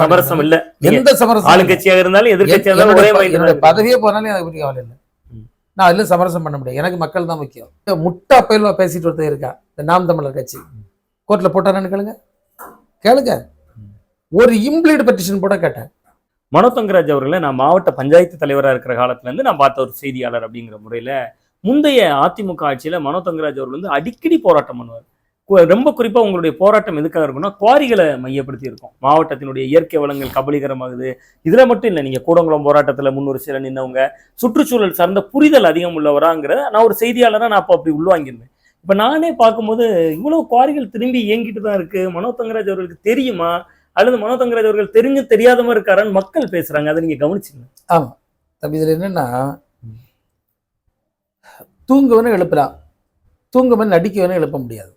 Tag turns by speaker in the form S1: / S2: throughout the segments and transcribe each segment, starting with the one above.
S1: சமரசம் இல்ல.
S2: எந்த சமரசம்
S1: ஆளுங்கட்சியாக இருந்தாலும் எதிர்கட்சியாக இருந்தாலும் ஒரே மைண்ட்
S2: பதவியே போனாலும் எனக்கு பற்றி கவலை இல்லை. நான் அதில் சமரசம் பண்ண முடியாது. எனக்கு மக்கள் தான் முக்கியம். முட்டா பயில்வா பேசிட்டு ஒருத்தர் இருக்கா? இந்த நாம் தமிழர் கட்சி. கோர்ட்டில் போட்டாரான்னு கேளுங்க. கேளுங்க. ஒரு இம்ப்ளீட் பெட்டிஷன் போட கேட்டேன்.
S1: மனோ தங்கராஜ் அவர்களை நான் மாவட்ட பஞ்சாயத்து தலைவரா இருக்கிற காலத்துல இருந்து நான் பார்த்த ஒரு செய்தியாளர் அப்படிங்கிற முறையில முந்தைய அதிமுக ஆட்சியில மனோ தங்கராஜ் அவர்கள் வந்து அடிக்கடி போராட்டம் பண்ணுவார். ரொம்ப குறிப்பாக உங்களுடைய போராட்டம் எதுக்காக இருக்கும்னா குவாரிகளை மையப்படுத்தி இருக்கும் மாவட்டத்தினுடைய இயற்கை வளங்கள் கபலீகரமாகுது. இதுல மட்டும் இல்லை நீங்க கூடங்குளம் போராட்டத்தில் முன்னூறு சில நின்னவங்க சுற்றுச்சூழல் சார்ந்த புரிதல் அதிகம் உள்ளவராங்கிற நான் ஒரு செய்தியாளராக நான் அப்போ அப்படி உள்வாங்கியிருந்தேன். இப்போ நானே பார்க்கும்போது இவ்வளவு குவாரிகள் திரும்பி இயங்கிட்டு தான் இருக்கு. மனோ தங்கராஜ் அவர்களுக்கு தெரியுமா? அல்லது மனோ தங்கராஜ் அவர்கள் தெரிஞ்சு தெரியாத மாதிரி இருக்காரான்னு மக்கள் பேசுறாங்க. அதை நீங்க ஆமாம்
S2: தம்பி இதில் என்னன்னா தூங்குவனை எழுப்பலாம். தூங்குவன் நடிக்கவனை எழுப்ப முடியாது.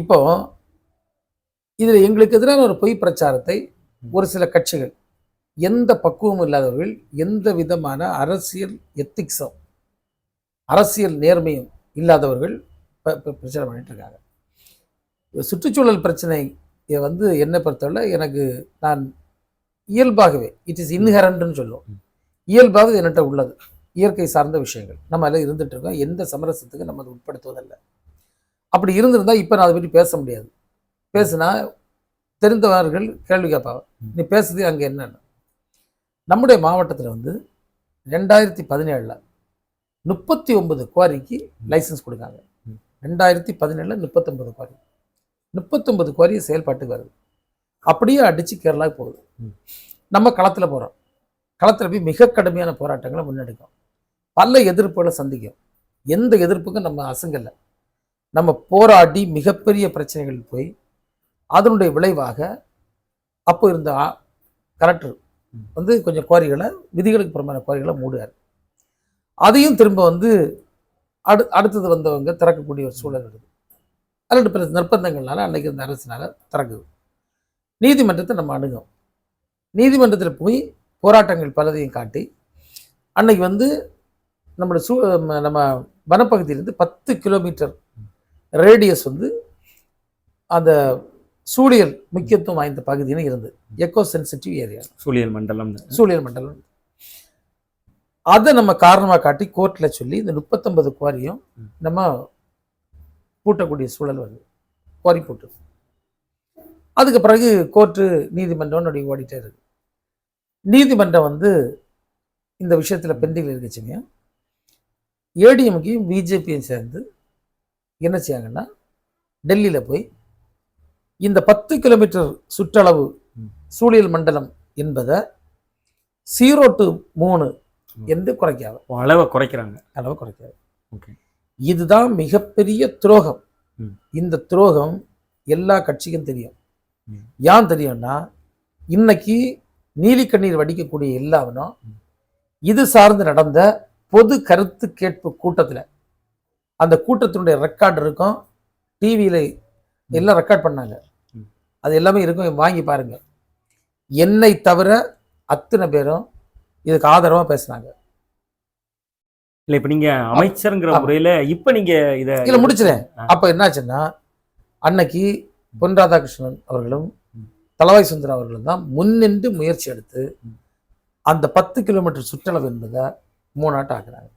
S2: இப்போ இதில் எங்களுக்கு எதிரான ஒரு பொய் பிரச்சாரத்தை ஒரு சில கட்சிகள் எந்த பக்குவமும் இல்லாதவர்கள் எந்த விதமான அரசியல் எத்திக்ஸோ அரசியல் நேர்மையும் இல்லாதவர்கள் பிரச்சாரம் பண்ணிட்டு இருக்காங்க. சுற்றுச்சூழல் பிரச்சனை வந்து என்னை பொறுத்தவரை எனக்கு நான் இயல்பாகவே இட் இஸ் இன்ஹரண்ட்னு சொல்லுவோம். இயல்பாக என்கிட்ட உள்ளது. இயற்கை சார்ந்த விஷயங்கள். நம்ம எல்லாம் இருந்துட்டு இருக்கோம். எந்த சமரசத்துக்கு நம்ம அதை உட்படுத்துவதில்லை. அப்படி இருந்திருந்தால் இப்போ நான் அதை பற்றி பேச முடியாது. பேசுனா தெரிந்தவர்கள் கேள்வி கேட்பாங்க. நீ பேசுது அங்கே என்னன்னு. நம்முடைய மாவட்டத்தில் வந்து ரெண்டாயிரத்தி பதினேழில் முப்பத்தி ஒன்பது குவாரிக்கு லைசன்ஸ் கொடுக்காங்க. ரெண்டாயிரத்தி பதினேழில் முப்பத்தொன்பது குவாரி முப்பத்தொன்பது குவாரி செயல்பாட்டுக்கு வருது. அப்படியே அடித்து கேரளாவுக்கு போகுது. நம்ம களத்தில் போகிறோம் களத்தில் போய் மிக கடுமையான போராட்டங்களை முன்னெடுக்கும் பல எதிர்ப்புகளை சந்திக்கும் எந்த எதிர்ப்புக்கும் நம்ம அசங்கலை நம்ம போராடி மிகப்பெரிய பிரச்சனைகள் போய் அதனுடைய விளைவாக அப்போ இருந்த கலெக்டர் வந்து கொஞ்சம் குவாரிகளை விதிகளுக்கு புறமான குவாரிகளை மூடுவார் அதையும் திரும்ப வந்து அடு அடுத்தது வந்தவங்க திறக்கக்கூடிய ஒரு சூழல் வருது. அல்லது பிற நிர்பந்தங்கள்னால அன்னைக்கு இருந்த அரசினால திறக்குது. நீதிமன்றத்தை நம்ம அணுகும். நீதிமன்றத்தில் போய் போராட்டங்கள் பலதையும் காட்டி அன்னைக்கு வந்து நம்மளோட சூ நம்ம வனப்பகுதியிலேருந்து பத்து கிலோமீட்டர் ரேடியஸ் வந்து அந்த சூழியல் முக்கியத்துவம் வாய்ந்த பகுதின்னு இருந்தது. எக்கோ சென்சிட்டிவ் ஏரியா
S1: சூழியல் மண்டலம்.
S2: சூழியல் மண்டலம். அதை நம்ம காரணமாக காட்டி கோர்ட்டில் சொல்லி இந்த முப்பத்தொன்பது குவாரியும். நம்ம பூட்டக்கூடிய சூழல் வருது. குவாரி பூட்டு. அதுக்கு பிறகு கோர்ட்டு நீதிமன்றம் அப்படி ஓடிட்டே இருக்கு. நீதிமன்றம் வந்து இந்த விஷயத்தில் பெண்டிங்கில் இருக்குச்சுங்க. ஏடிஎம்கையும் பிஜேபியும் சேர்ந்து என்ன செய்யாங்கன்னா டெல்லியில் போய் இந்த பத்து கிலோமீட்டர் சுற்றளவு. சூழியல் மண்டலம் என்பதை ஜீரோ டு மூணு என்று குறைக்காது
S1: அளவை குறைக்கிறாங்க
S2: அளவு குறைக்காது
S1: ஓகே
S2: இதுதான் மிகப்பெரிய துரோகம். இந்த துரோகம் எல்லா கட்சிக்கும் தெரியும். ஏன் தெரியும்னா இன்னைக்கு நீலி கண்ணீர் வடிக்கக்கூடிய எல்லாவனும். இது சார்ந்து நடந்த பொது கருத்து கேட்பு கூட்டத்துல அந்த கூட்டத்தினுடைய ரெக்கார்டு இருக்கும் டிவியில எல்லாம் ரெக்கார்ட் பண்ணாங்க. அது எல்லாமே இருக்கும் வாங்கி பாருங்க என்னை தவிர அத்தனை பேரும் இதுக்கு ஆதரவா பேசுனாங்க
S1: இல்ல இப்ப நீங்க அமைச்சர்ங்கிற. முறையில இப்ப நீங்க இத
S2: இல்ல முடிச்சிட்டேன்
S1: ஆ.
S2: அப்ப என்னாச்சுன்னா அன்னைக்கு பொன் ராதாகிருஷ்ணன் அவர்களும். தலவாய் சுந்தரம் அவர்களும் தான் முன்னின்று முயற்சி எடுத்து. அந்த பத்து கிலோமீட்டர் சுற்றளவு என்பதை மூணாட்டம் ஆக்குறாங்க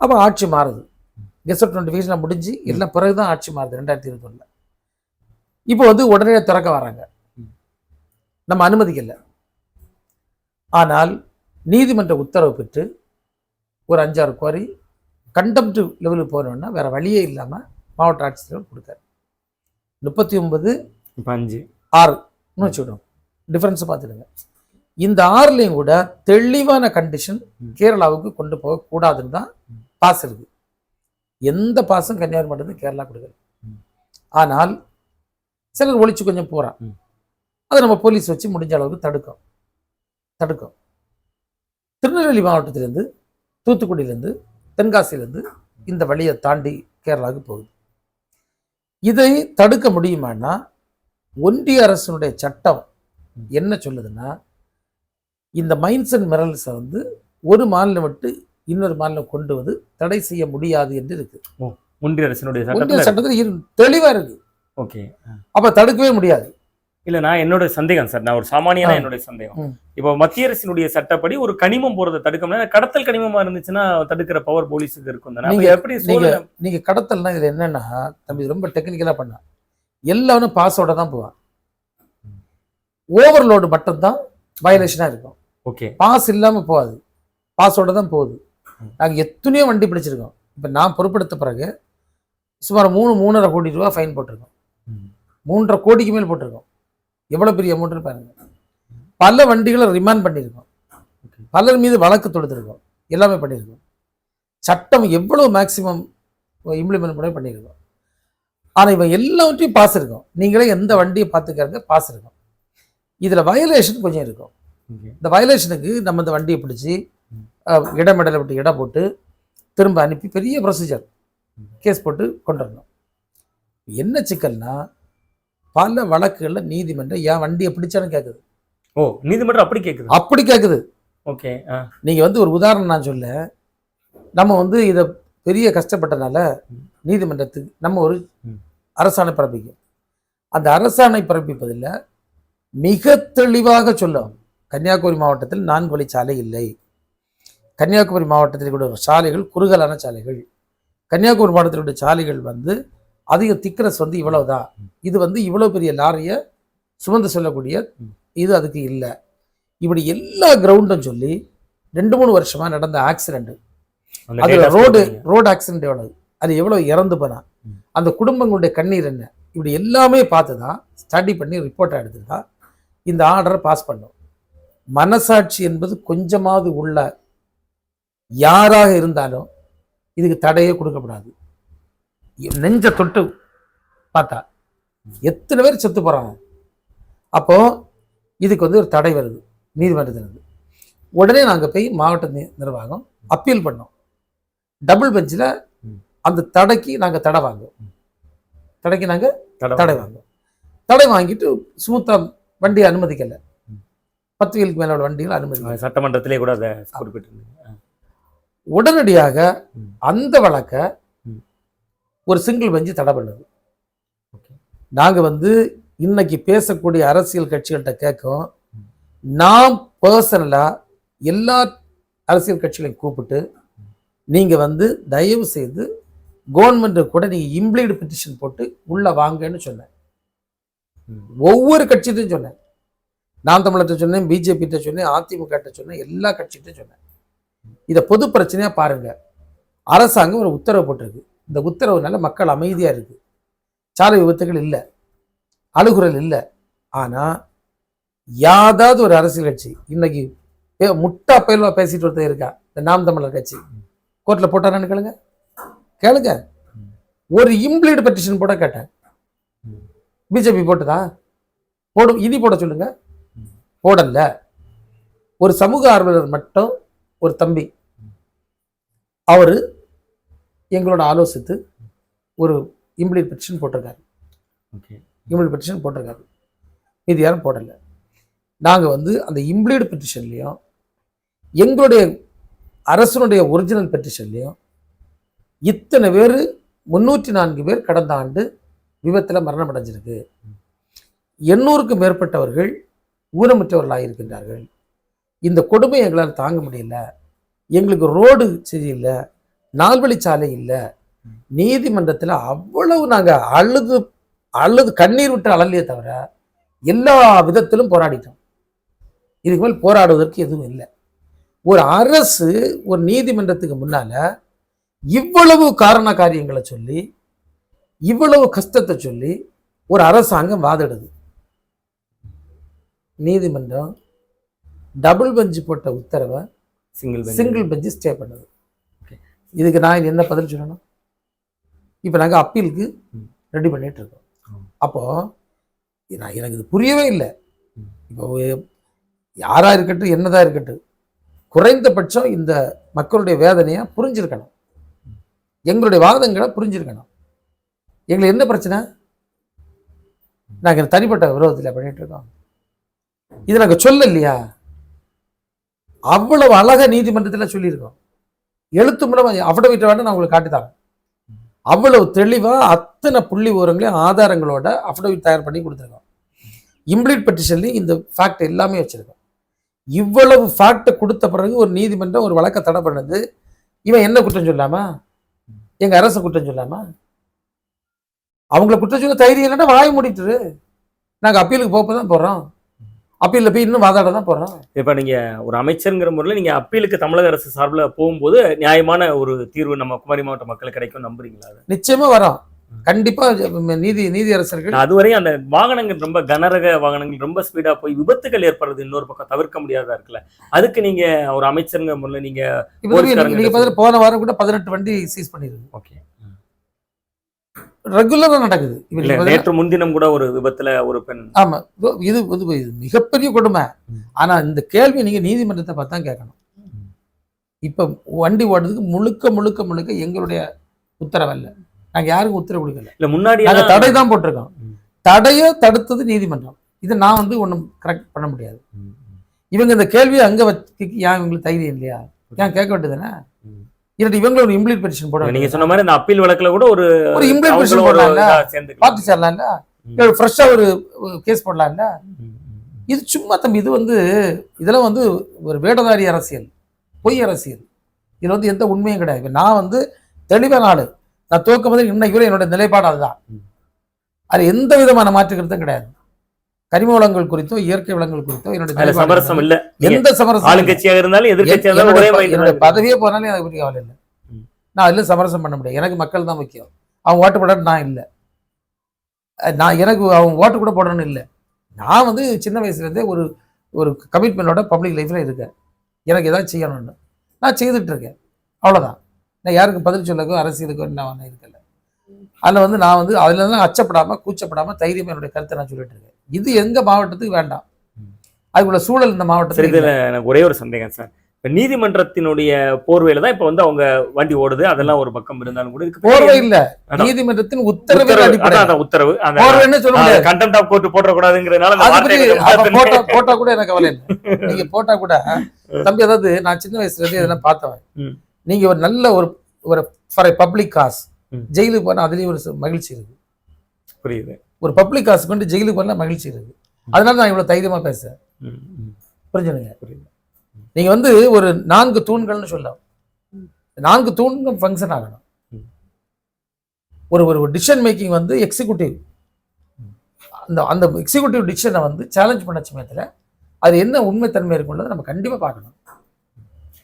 S2: அப்போ ஆட்சி மாறுது கெசட் நோட்டிஃபிகேஷன் முடிஞ்சு எல்லாம் பிறகுதான் ஆட்சி மாறுது ரெண்டாயிரத்தி இருபத்தொன்னுல. இப்போ வந்து உடனே திறக்க வராங்க. நம்ம அனுமதிக்கல. ஆனால் நீதிமன்ற உத்தரவு பெற்று ஒரு அஞ்சாறு குவாரி கண்டம்ட் லெவலுக்கு போனோம்னா வேற வழியே இல்லாமல் மாவட்ட ஆட்சித்தலைவர் கொடுத்தாரு. முப்பத்தி ஒன்பது
S1: அஞ்சு.
S2: ஆறுன்னு வச்சுக்கிட்டோம் டிஃப்ரென்ஸை பார்த்துடுங்க இந்த ஆறுலையும் கூட தெளிவான கண்டிஷன். கேரளாவுக்கு கொண்டு போகக்கூடாதுன்னு தான். பாஸ் இருக்கு. எந்த பாஸும் கன்னியாகுமரி மட்டும் கேரளா கொடுக்கல. ஆனால் சிலர் ஒழிச்சு கொஞ்சம் போகிறான். அதை நம்ம போலீஸ் வச்சு முடிஞ்ச அளவுக்கு தடுக்கும் தடுக்கும் திருநெல்வேலி மாவட்டத்திலேருந்து தூத்துக்குடியிலேருந்து தென்காசியிலேருந்து இந்த வழியை தாண்டி கேரளாவுக்கு போகுது இதை தடுக்க முடியுமான்னா ஒன்றிய அரசினுடைய சட்டம். என்ன சொல்லுதுன்னா இந்த மைன்ஸ் அண்ட் மினரல்ஸை வந்து ஒரு மாநிலம் விட்டு இன்னொரு மாநிலம் கொண்டு வந்து தடை செய்ய முடியாது என்று இருக்கு.
S1: ஒன்றிய அரசினுடைய
S2: ஒன்றிய
S1: சட்டத்துல
S2: சட்டத்தில் இரு- தெளிவா இருக்கு.
S1: ஓகே.
S2: அப்ப தடுக்கவே முடியாது.
S1: இல்ல நான் என்னோட சந்தேகம் சார். நான் ஒரு சாமானியனா
S2: ஆ.
S1: என்னோட சந்தேகம். இப்போ மத்திய அரசினுடைய சட்டப்படி ஒரு கனிமம் போறதை தடுக்க முடியாது கடத்தல் கனிமமா இருந்துச்சுன்னா தடுக்கிற பவர் போலீஸுக்கு இருக்கும்
S2: நீங்க-
S1: எப்படி
S2: நீங்க கடத்தல்னா இதுல என்னன்னா தம்பி இது ரொம்ப டெக்னிக்கலா பண்ணா. எல்லாரும் பாஸோட தான் போவான் ஓவர்லோடு மட்டும் தான் வயலேஷனா இருக்கும்.
S1: ஓகே.
S2: பாஸ் இல்லாம போகாது. பாஸோட தான் போகுது. நாங்க எத்தனையோ வண்டி பிடிச்சிருக்கோம். இப்ப நான் பொறுப்பெடுத்த பிறகு சுமார் மூணு மூணரை கோடி ரூபாய் ஃபைன் போட்டிருக்கோம். மூன்றரை கோடிக்கு மேல் போட்டிருக்கோம். எவ்வளவு பெரிய அமௌண்ட்னு பாருங்க. பல வண்டிகளை ரிமாண்ட் பண்ணியிருக்கோம். பலர் மீது வழக்கு தொடுத்திருக்கோம். எல்லாமே பண்ணியிருக்கோம். சட்டம் எவ்வளவு மேக்சிமம் இம்ப்ளிமெண்ட் பண்ணி பண்ணியிருக்கோம். ஆனா இவன் எல்லாவற்றையும் பாஸ் இருக்கும். நீங்களே எந்த வண்டியை பார்த்துக்கிறங்க பாஸ் இருக்கும். இதுல வயலேஷன் கொஞ்சம் இருக்கும். இந்த வயலேஷனுக்கு நம்ம இந்த வண்டியை பிடிச்சி இடமெடலை விட்டு இடம் போட்டு திரும்ப அனுப்பி பெரிய ப்ரொசீஜர் கேஸ் போட்டு கொண்டு வரணும் என்ன சிக்கல்னா பல வழக்குகளில் நீதிமன்றம் என் வண்டியை பிடிச்சாலும் கேட்குது
S1: ஓ நீதிமன்றம் அப்படி கேக்குது?
S2: அப்படி கேட்குது
S1: ஓகே
S2: நீங்கள் வந்து ஒரு உதாரணம் நான் சொல்ல. நம்ம வந்து இதை பெரிய கஷ்டப்பட்டனால நீதிமன்றத்துக்கு நம்ம ஒரு. அரசாணை பிறப்பிக்கும். அந்த அரசாணை பிறப்பிப்பதில் மிக தெளிவாக சொல்லும். கன்னியாகுமரி மாவட்டத்தில் நான்கு வழிச்சாலை இல்லை. கன்னியாகுமரி மாவட்டத்தில் கூட சாலைகள் குறுகலான சாலைகள். கன்னியாகுமரி மாவட்டத்திலுடைய சாலைகள் வந்து அதிக திக்னஸ் வந்து இவ்வளவுதான். இது வந்து இவ்வளோ பெரிய லாரியை சுமந்து செல்லக்கூடிய இது அதுக்கு இல்லை. இப்படி எல்லா கிரவுண்டும் சொல்லி ரெண்டு மூணு வருஷமா நடந்த ஆக்சிடென்ட் அதுல ரோடு. ரோடு ஆக்சிடென்ட் எவ்வளவு அது எவ்வளவு இறந்து போனா. அந்த குடும்பங்களுடைய கண்ணீர் என்ன? இப்படி எல்லாமே பார்த்து தான் ஸ்டடி பண்ணி ரிப்போர்ட் எடுத்து தான் இந்த ஆர்டரை பாஸ் பண்ணோம். மனசாட்சி என்பது கொஞ்சமாவது உள்ள யாராக இருந்தாலும் இதுக்கு தடையே கொடுக்கப்படாது. நெஞ்ச தொட்டு பார்த்தா எத்தனை பேர் செத்து போறாங்க? அப்போ இதுக்கு வந்து ஒரு தடை வருது நீதிமன்றத்திலிருந்து. உடனே நாங்க போய் மாவட்ட நிர்வாகம் அப்பீல் பண்ணோம். டபுள் பெஞ்சில். அந்த தடைக்கு நாங்க தடை வாங்குவோம். தடைக்கு நாங்க
S1: தடவை.
S2: தடை வாங்குவோம். தடை வாங்கிட்டு ஸ்மூத்தா வண்டியை அனுமதிக்கல. பத்து வீலுக்கு மேல உள்ள வண்டிகளை அனுமதிக்கல.
S1: சட்டமன்றத்திலே கூட அதை குறிப்பிட்டிருந்தீங்க.
S2: உடனடியாக. அந்த வழக்கை. ஒரு சிங்கிள் பெஞ்சு தடை பண்ணுது
S1: Okay.
S2: நாங்க வந்து இன்னைக்கு பேசக்கூடிய அரசியல் கட்சிகள்கிட்ட கேட்கும் நாம் பர்சனலா எல்லா அரசியல் கட்சிகளையும் கூப்பிட்டு நீங்க வந்து தயவு செய்து கவர்மெண்ட் கூட நீங்க இம்ப்ளீடு பெட்டிஷன் போட்டு உள்ள வாங்கன்னு சொன்னேன். ஒவ்வொரு கட்சியிட்டும் சொன்னேன் நான் தமிழர்கிட்ட சொன்னேன் பிஜேபி கிட்ட சொன்னேன் அதிமுக கிட்ட சொன்னேன் எல்லா கட்சிகிட்டும் சொன்னேன் இதை பொது பிரச்சனையா பாருங்க. அரசாங்கம் ஒரு உத்தரவு போட்டிருக்கு. இந்த உத்தரவுனால மக்கள் அமைதியா இருக்கு. சாலை விபத்துகள் இல்லை. அழுகுறல் இல்லை. ஆனா யாதாவது ஒரு அரசியல் கட்சி இன்னைக்கு முட்டா பயில்வா பேசிட்டு ஒருத்தர் இருக்கா? இந்த நாம் தமிழர் கட்சி. கோர்ட்ல போட்டாரான்னு கேளுங்க. கேளுங்க. ஒரு இம்ப்ளீடு பெட்டிஷன் போட கேட்டேன். பிஜேபி போட்டுதா? போடும் இனி போட சொல்லுங்க. போடல. ஒரு சமூக ஆர்வலர் மட்டும் ஒரு தம்பி. அவரு எங்களோட ஆலோசித்து ஒரு இம்ப்ளீட் பெட்டிஷன் போட்டிருக்காரு.
S1: ஓகே
S2: இம்ப்ளீட் பெட்டிஷன் போட்டிருக்காரு. இது யாரும் போடல. நாங்க வந்து அந்த இம்ப்ளீடு பெட்டிஷன்லையும் எங்களுடைய அரசனுடைய ஒரிஜினல் பெட்டிஷன்லையும் இத்தனை பேர் முன்னூற்றி நான்கு பேர் கடந்த ஆண்டு விபத்தில் மரணம் அடைஞ்சிருக்கு. எண்ணூறுக்கும் மேற்பட்டவர்கள் ஊனமுற்றவர்களாக இருக்கின்றார்கள் இந்த கொடுமை எங்களால் தாங்க முடியல. எங்களுக்கு ரோடு சரியில்லை நால்வழிச்சாலை இல்லை. நீதிமன்றத்தில் அவ்வளவு நாங்கள் அழுது அழுது கண்ணீர் விட்டு அழலையே தவிர எல்லா விதத்திலும் போராடிட்டோம். இதுக்கு மேல் போராடுவதற்கு எதுவும் இல்லை. ஒரு அரசு ஒரு நீதிமன்றத்துக்கு முன்னால் இவ்வளவு காரண காரியங்களை சொல்லி இவ்வளவு கஷ்டத்தை சொல்லி ஒரு அரசாங்கம் வாதிடுது. நீதிமன்றம் டபுள் பெஞ்சு போட்ட உத்தரவை
S1: சிங்கிள்
S2: சிங்கிள் பெஞ்சு ஸ்டே பண்ணுது.
S1: Okay.
S2: இதுக்கு நான் என்ன பதில் சொல்லணும்? இப்போ நாங்கள் அப்பீலுக்கு. ரெடி பண்ணிட்டு இருக்கோம்.
S1: ம்.
S2: அப்போ நான் எனக்கு இது புரியவே இல்லை. இப்போ யாரா இருக்கட்டும் என்னதான் இருக்கட்டும் குறைந்தபட்சம் இந்த மக்களுடைய வேதனையை புரிஞ்சிருக்கணும். எங்களுடைய வாதங்களை புரிஞ்சிருக்கணும். எங்களுக்கு என்ன பிரச்சனை? நாங்கள் தனிப்பட்ட விரோதத்தில் பண்ணிட்டு இருக்கோம். இது நாங்கள் சொல்ல இல்லையா அவ்வளவு அழகாக நீதிமன்றத்தில் சொல்லியிருக்கோம். எழுத்து மூலம் அஃபிடவிட்டை வேணா நான் உங்களுக்கு காட்டித்தரேன் அவ்வளவு தெளிவாக அத்தனை புள்ளி விவரங்களையும் ஆதாரங்களோட அஃபிடவிட் தயார் பண்ணி கொடுத்துருக்கோம். இம்ப்ளீட் பெட்டிஷன்லையும் இந்த ஃபேக்ட் எல்லாமே வச்சுருக்கோம். இவ்வளவு ஃபேக்டை கொடுத்த பிறகு ஒரு நீதிமன்றம் ஒரு வழக்கை தடை பண்ணுது. இவன் என்ன குற்றம் சொல்லாமா? எங்கள் அரசு குற்றம் சொல்லாமா? அவங்கள குற்றம் சொல்ல தைரியம் இல்லைன்னா வாய் மூடிட்டுரு. நாங்கள் அப்பீலுக்கு போக தான் போகிறோம் அப்பீல்ல போய் இன்னும் வாதாட தான் போறோம்.
S1: இப்ப நீங்க ஒரு அமைச்சருங்கிற முறையில் நீங்க அப்பீலுக்கு தமிழக அரசு சார்பில் போகும்போது நியாயமான ஒரு தீர்வு நம்ம குமரி மாவட்ட மக்களுக்கு கிடைக்கும் நம்புறீங்களா?
S2: நிச்சயமா வரோம். கண்டிப்பா நீதி நீதி அரசர்கள்
S1: அதுவரையும் அந்த வாகனங்கள் ரொம்ப கனரக வாகனங்கள் ரொம்ப ஸ்பீடா போய் விபத்துகள் ஏற்படுறது இன்னொரு பக்கம் தவிர்க்க முடியாதா இருக்குல்ல? அதுக்கு நீங்க ஒரு அமைச்சருங்க முறையில் நீங்க
S2: போன வாரம் கூட பதினெட்டு வண்டி சீஸ் பண்ணிருக்கு
S1: ஓகே.
S2: ரெகுலரா நடக்குது.
S1: நேற்று முன்தினம் கூட ஒரு விபத்துல ஒரு பெண்
S2: ஆமா இதோ இது மிகப்பெரிய கொடுமை. ஆனா இந்த கேள்வி நீங்க நீதிமன்றத்தை பார்த்து தான் கேட்கணும். இப்ப வண்டி ஓடுறதுக்கு முழுக்க முழுக்க முழுக்க எங்களுடைய உத்தரவல்ல நாங்க யாருக்கும் உத்தரவு கொடுக்கல.
S1: இல்ல முன்னாடி
S2: நாங்க தடை தான் போட்டிருக்கோம். தடையை தடுத்தது நீதிமன்றம். இதை நான் வந்து ஒண்ணும் கரெக்ட் பண்ண முடியாது. இவங்க இந்த கேள்வியை அங்க வச்சு ஏன் இவங்களுக்கு தைரியம் இல்லையா? ஏன் கேட்க வேண்டியதுதானே இல்லாட்டி இவங்களும் ஒரு இம்ப்ளீட் பெட்டிஷன் போட
S1: நீங்க சொன்ன மாதிரி இந்த அப்பீல் வழக்குல கூட ஒரு
S2: ஒரு
S1: ஒரு
S2: போடலாம்ல?
S1: இதா.
S2: பார்த்து சேரலாம்ல? ஃப்ரெஷ்ஷா ஒரு கேஸ் போடலாம்ல? இது சும்மா தம்பி இது வந்து இதெல்லாம் வந்து ஒரு வேடதாரி அரசியல் பொய் அரசியல். இதுல வந்து எந்த உண்மையும் கிடையாது. நான் வந்து தெளிவான ஆளு. நான் துவக்கம் முதல் இன்னைக்கு என்னோட நிலைப்பாடு அதுதான். அது எந்த விதமான மாற்று கருத்தும் கிடையாது. கரிம வளங்கள் குறித்தோ இயற்கை வளங்கள் குறித்தோ என்னோட
S1: அதுல
S2: நிலைப்பாடு
S1: சமரசம் இல்ல.
S2: எந்த சமரசம்.
S1: ஆளுங்கட்சியாக இருந்தாலும் எதிர்கட்சியாக
S2: பதவியே போனாலும் அதை பற்றி கவலை இல்லை. நான் அதில் சமரசம் பண்ண முடியாது. எனக்கு மக்கள் தான் முக்கியம். அவங்க ஓட்டு போட நான் இல்லை. நான் எனக்கு அவங்க ஓட்டு கூட போடணும்னு இல்லை. நான் வந்து சின்ன வயசுலேருந்தே ஒரு ஒரு கமிட்மெண்டோட பப்ளிக் லைஃப்பில் இருக்கேன். எனக்கு ஏதாவது செய்யணும்னு. நான் செய்துட்டு இருக்கேன் அவ்வளோதான் நான் யாருக்கும் பதில் சொல்லக்கோ அரசியலுக்கோ நான் வந்து இருக்கல. அதில் வந்து நான் வந்து அதில் தான் அச்சப்படாமல் கூச்சப்படாமல் தைரியமாக என்னுடைய கருத்தை நான் சொல்லிட்டு இருக்கேன் இது எங்கள் மாவட்டத்துக்கு வேண்டாம். அதுக்குள்ள சூழல் இந்த
S1: இதுல எனக்கு ஒரே ஒரு சந்தேகம் சார். இப்ப நீதிமன்றத்தினுடைய போர்வையில தான் இப்ப வந்து அவங்க வண்டி ஓடுது. அதெல்லாம் ஒரு பக்கம் இருந்தாலும் கூட
S2: போர்வை இல்ல. நீதிமன்றத்தின் உத்தரவு.
S1: அதான் உத்தரவு.
S2: போர்வைன்னு சொல்ல முடியாது.
S1: கண்டெம்ட் ஆஃப் கோர்ட் போட கூடாதுங்கிறதுனால.
S2: போட்டா போட்டா கூட எனக்கு கவலை இல்லை. நீங்க போட்டா கூட தம்பி அதாவது நான் சின்ன வயசுல இருந்து இதெல்லாம் பார்த்தவன். நீங்க ஒரு நல்ல ஒரு ஒரு ஃபார் பப்ளிக் காஸ். ஜெயிலுக்கு போனா அதுலயும் ஒரு மகிழ்ச்சி இருக்கு.
S1: புரியுது.
S2: ஒரு பப்ளிக் காசு கொண்டு ஜெயிலுக்கு போனா மகிழ்ச்சி இருக்கு. அதனால நான் இவ்வளவு தைரியமா பேசுறேன்.
S1: ம், ம்.
S2: புரிஞ்சுடுங்க
S1: புரியுது.
S2: நீங்க வந்து ஒரு நான்கு தூண்கள்னு சொல்லலாம். நான்கு தூண்கள் ஃபங்க்ஷன் ஆகணும். ஒரு ஒரு டிசிஷன் மேக்கிங் வந்து எக்ஸிக்யூட்டிவ் அந்த அந்த எக்ஸிக்யூட்டிவ் டிசிஷனை வந்து சேலஞ்ச் பண்ண சமயத்தில் அது என்ன உண்மைத்தன்மை இருக்குன்றதை நம்ம கண்டிப்பாக பார்க்கணும்.